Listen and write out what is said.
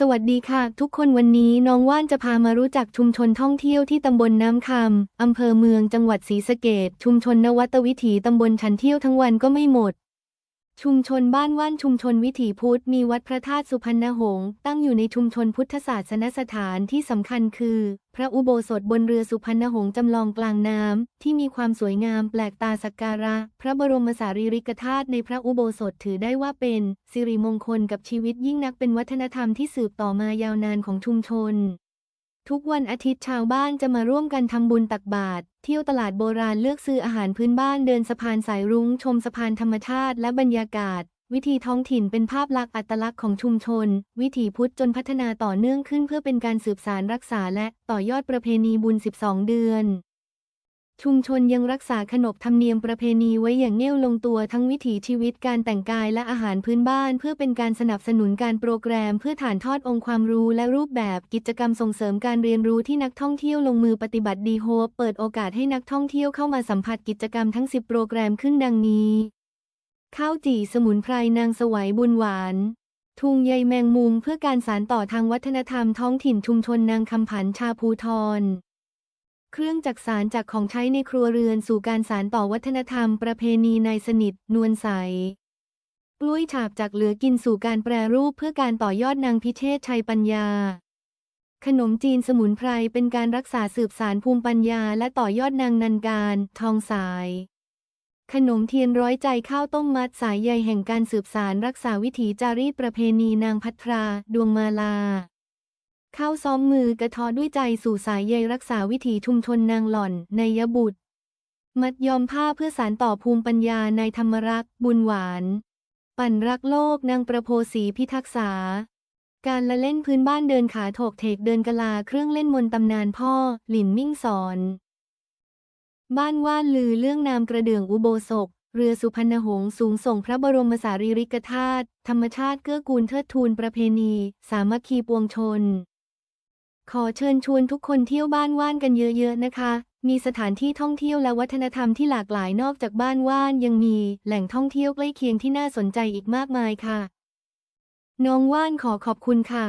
สวัสดีค่ะ ทุกคนวันนี้น้องว่านจะพามารู้จักชุมชนท่องเที่ยวที่ตำบลน้ำคำอำเภอเมืองจังหวัดศรีสะเกดชุมชนนวัตวิถีตำบลชันเที่ยวทั้งวันก็ไม่หมด ชุมชนบ้านว่านชุมชนวิถีพุทธมีวัดพระธาตุสุพรรณหงษ์ตั้งอยู่ในชุมชนพุทธศาสนสถานที่สำคัญคือ พระอุโบสถบนเรือสุพรรณหงษ์จำลองกลางน้ำที่มีความสวยงามแปลกตาสักการะ พระบรมสารีริกธาตุในพระอุโบสถถือได้ว่าเป็นสิริมงคลกับชีวิตยิ่งนักเป็นวัฒนธรรมที่สืบต่อมายาวนานของชุมชน ทุกวันอาทิตย์ชาวบ้านจะมาร่วมกันทำบุญตักบาตรเที่ยวตลาดโบราณเลือกซื้ออาหารพื้นบ้านเดินสะพานสายรุ้ง ชมสะพานธรรมชาติและบรรยากาศ วิธีท้องถิ่นเป็นภาพลักษณ์อัตลักษณ์ของชุมชน วิถีพุทธจนพัฒนาต่อเนื่องขึ้นเพื่อเป็นการสืบสารรักษาและต่อยอดประเพณีบุญ 12 เดือน ชุมชนยังรักษาขนบธรรมเนียมประเพณีไว้อย่างเง่ยวลงตัวทั้งวิถีชีวิตการแต่งกายและอาหารพื้นบ้าน เพื่อเป็นการสนับสนุนการโปรแกรม เพื่อฐานทอดองค์ความรู้และรูปแบบกิจกรรมส่งเสริมการเรียนรู้ที่นักท่องเที่ยวลงมือปฏิบัติดีโฮปเปิดโอกาสให้นักท่องเที่ยวเข้ามาสัมผัสกิจกรรมทั้ง 10 โปรแกรมขึ้นดังนี้ข้าวจี่สมุนไพรนางสวัยบุญหวาน ทุงใยแมงมุมเพื่อการสานต่อทางวัฒนธรรมท้องถิ่นชุมชนนางคำผันชาภูทร เครื่องจักสารจากของใช้ในครัวเรือนสู่การสานต่อวัฒนธรรม ประเพณีนายสนิท นวลใส กล้วยฉาบจากเหลือกินสู่การแปรรูปเพื่อการต่อยอดนางพิเชษชัยปัญญา ขนมจีนสมุนไพรเป็นการรักษาสืบสารภูมิปัญญา และต่อยอดนางนันการ ทองสาย ขนมเทียนร้อยใจข้าวต้มมัดสายใยแห่งการสืบสารรักษาวิถีจารีตประเพณีนางพัทรา ดวงมาลา ข้าวซ้อมมือกระทอด้วยใจสู่สายใยรักษาวิถีชุมชนนางหล่อนในยบุตร มัดยอมผ้าเพื่อสารต่อภูมิปัญญาในธรรมรักษ์บุญหวาน ปั่นรักโลกนางประโพสีพิทักษา การละเล่นพื้นบ้านเดินขาโถกเถกเดินกะลาเครื่องเล่นมนต์ตำนานพ่อ หลินมิ่งสอน บ้านว่านลือเรื่องนามกระเดื่องอุโบสถเรือสุพรรณหงษ์สูงส่งพระบรมสารีริกธาตุธรรมชาติเกื้อกูลเทิดทูนประเพณี สามัคคีปวงชน ขอเชิญชวนทุกคนเที่ยวบ้านว่านกันเยอะ ๆ นะคะ มีสถานที่ท่องเที่ยวและวัฒนธรรมที่หลากหลายนอกจากบ้านว่านยังมีแหล่งท่องเที่ยวใกล้เคียงที่น่าสนใจอีกมากมายค่ะ น้องว่านขอขอบคุณค่ะ